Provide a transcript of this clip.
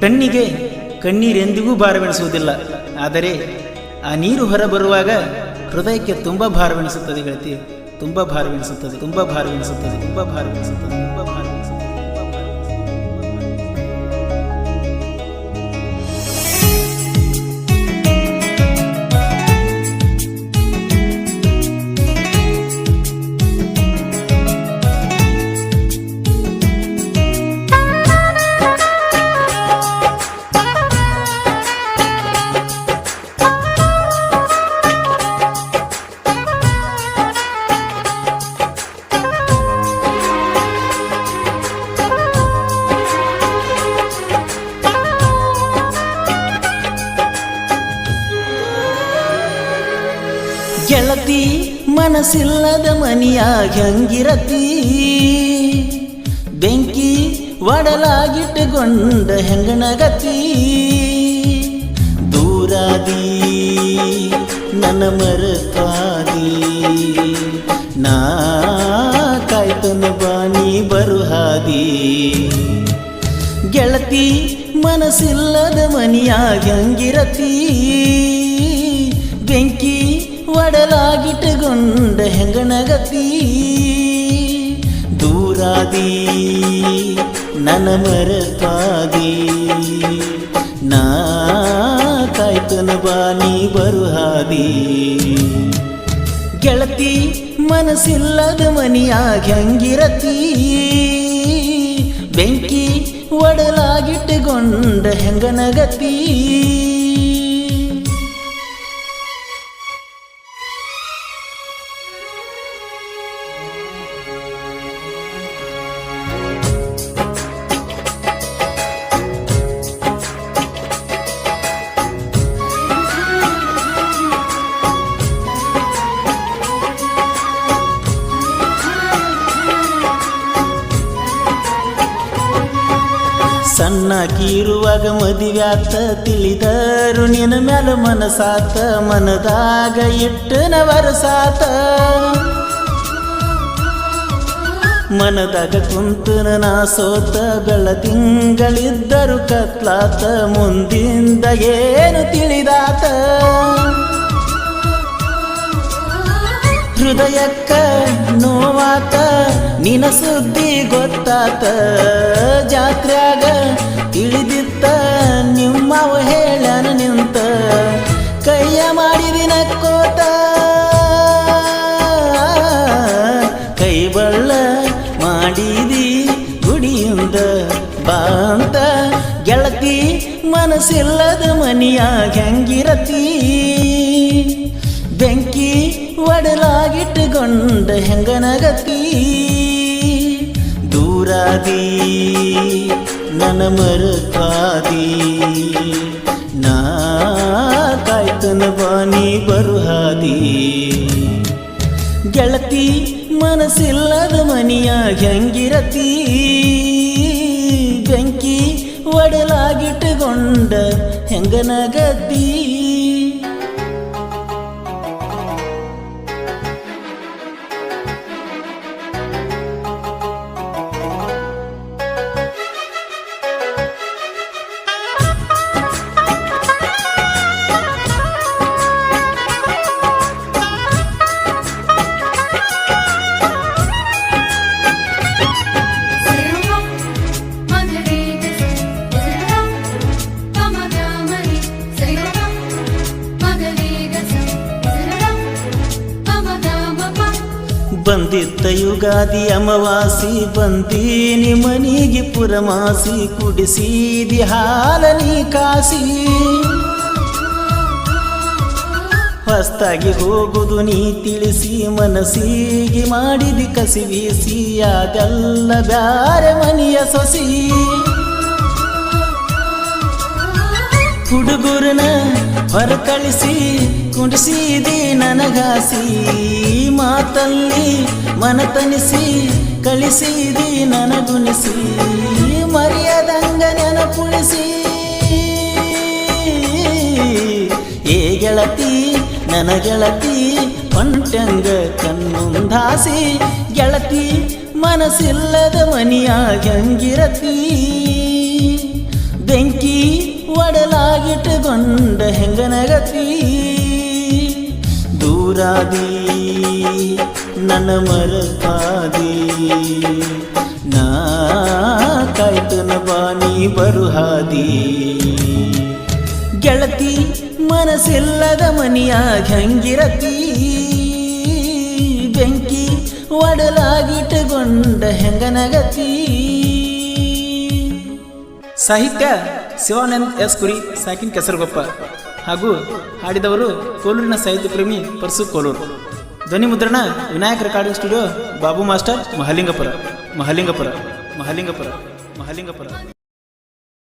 ಕಣ್ಣಿಗೆ ಕಣ್ಣೀರೆಂದಿಗೂ ಭಾರವೆಣಿಸುವುದಿಲ್ಲ. ಆದರೆ ಆ ನೀರು ಹೊರಬರುವಾಗ ಹೃದಯಕ್ಕೆ ತುಂಬ ಭಾರವೆನಿಸುತ್ತದೆ ಗೆಳತಿ. ತುಂಬ ಭಾರವೆಣಿಸುತ್ತದೆ, ತುಂಬ ಭಾರವೆನಿಸುತ್ತದೆ ತುಂಬ ಭಾರವೆನಿಸುತ್ತದೆ ತುಂಬ ಗೆಳತಿ, ಮನಸ್ಸಿಲ್ಲದ ಮನಿಯಾಗ ಹೆಂಗಿರತಿ? ಬೆಂಕಿ ಒಡಲಾಗಿಟ್ಟುಕೊಂಡ ಹೆಂಗನಗತಿ? ದೂರಾದಿ, ನನ್ನ ಮರತಾದಿ ನಾ ಕಾಯ್ತನ ಬಾನಿ ಬರುಹಾದಿ. ಗೆಳತಿ, ಮನಸ್ಸಿಲ್ಲದ ಮನಿಯಾಗ ಹೆಂಗಿರತಿ? ಬೆಂಕಿ ಒಡಲಾಗಿಟ್ಟುಕೊಂಡ ಹೆಂಗನಗತಿ ದೂರಾದಿ, ನನ್ನ ಮರತಾದಿ ನಾ ಕಾಯ್ತನ ಬಾನಿ ಬರುಹಾದಿ. ಗೆಳತಿ, ಮನಸ್ಸಿಲ್ಲದ ಮನಿಯಾಗಿ ಹಂಗಿರತಿ. ಬೆಂಕಿ ಒಡಲಾಗಿಟ್ಟುಕೊಂಡ ಹೆಂಗನಗತಿ ಸಣ್ಣಕಿರುವಾಗ ಮದುವ್ಯಾತ ತಿಳಿದರು, ನಿನ್ನ ಮ್ಯಾಲ ಮನಸಾತ, ಮನದಾಗ ಇಟ್ಟನ ವರಸಾತ ಮನದಾಗ ಕುಂತನ ನಾ ಸೋತ, ಬೆಳ ತಿಂಗಳಿದ್ದರು ಕತ್ಲಾತ, ಮುಂದಿಂದ ಏನು ತಿಳಿದಾತ? ಹೃದಯಕ್ಕ ನೋವಾತ ನಿನ ಸುದ್ದಿ ಗೊತ್ತಾತ. ಜಾತ್ರ್ಯಾಗ ತಿಳಿದಿತ್ತ, ನಿಮ್ಮವ ಹೇಳನ ನಿಂತ. ಕೈಯ ಮಾಡಿದಿನ ಕೋತ, ಕೈ ಬಳ್ಳ ಮಾಡಿದಿ ಗುಡಿಯಿಂದ ಬಾಂತ. ಗೆಳತಿ ಮನಸ್ಸಿಲ್ಲದ ಮನಿಯಾಗ ಹೆಂಗಿರತಿ? ಒಡಲಾಗಿಟ್ಟುಕೊಂಡ ಹೆಂಗನಗತಿ? ದೂರಾದಿ, ನನ್ನ ಮರುತಾದಿ ನಾ ಕಾಯ್ತನ ಬಾನಿ ಬರುಹಾದಿ. ಗೆಳತಿ, ಮನಸ್ಸಿಲ್ಲದ ಮನಿಯಾಗ ಹೆಂಗಿರತಿ? ಬೆಂಕಿ ಒಡಲಾಗಿಟ್ಟುಕೊಂಡ ಹೆಂಗನಗತಿ? ಬಂದಿತ್ತ ಯುಗಾದಿ ಅಮವಾಸಿ ಬಂದೀನಿ, ಮನಿಗೆ ಪುರಮಾಸಿ ಕುಡಿಸಿದಿ ಹಾಲನಿ ಕಾಸಿ. ಹೊಸ್ತಾಗಿ ಹೋಗುದು ನೀ ತಿಳಿಸಿ, ಮನಸ್ಸಿಗೆ ಮಾಡಿದಿ ಕಸಿ ಬೀಸಿ ಅದೆಲ್ಲ ಬ್ಯಾರೆ ಮನೆಯ ಸೊಸಿ. ಹುಡುಗುರನ ಹೊರ ಕಳಿಸಿ ಕುಡಿಸಿದಿ ನನಗಾಸಿ. ಮಾತಲ್ಲಿ ಮನತನಿಸಿ ಕಳಿಸಿದಿ ನನಗುಣಿಸಿ. ಮರೆಯದಂಗ ನೆನಪುಳಿಸಿ ಏ ಗೆಳತಿ, ನನ್ನ ಗೆಳತಿ ಹೊಂಟಂಗ ಕಣ್ಣುಂದಾಸಿ. ಗೆಳತಿ, ಮನಸ್ಸಿಲ್ಲದ ಮನಿಯಾಗಂಗಿರತಿ ಬೆಂಕಿ ಒಡಲಾಗಿಟ್ಟುಕೊಂಡ ಹೆಂಗನಗತಿ ದೂರಾದಿ ನನ್ನ ಮರಪಾದಿ. ನಾ ಕಾಯ್ತನ ಬಾನಿ ಬರುಹಾದಿ. ಗೆಳತಿ, ಮನಸ್ಸಿಲ್ಲದ ಮನಿಯ ಹೆಂಗಿರತಿ? ಬೆಂಕಿ ಒಡಲಾಗಿಟ್ಟುಕೊಂಡ ಹೆಂಗನಗತಿ? ಸಾಹಿತ್ಯ ಶಿವಾನಂದ್ ಎಸ್ ಕುರಿ, ಸಾಕಿನ್ ಕೆಸರುಗೊಪ್ಪ. ಹಾಗೂ ಹಾಡಿದವರು ಕೋಲೂರಿನ ಸಾಹಿತ್ಯ ಪ್ರೇಮಿ ಪರ್ಸು ಕೋಲೂರು. ಧ್ವನಿ ಮುದ್ರಣ Vinayaka recording studio Babu master Mahalingapura Mahalingapura Mahalingapura Mahalingapura.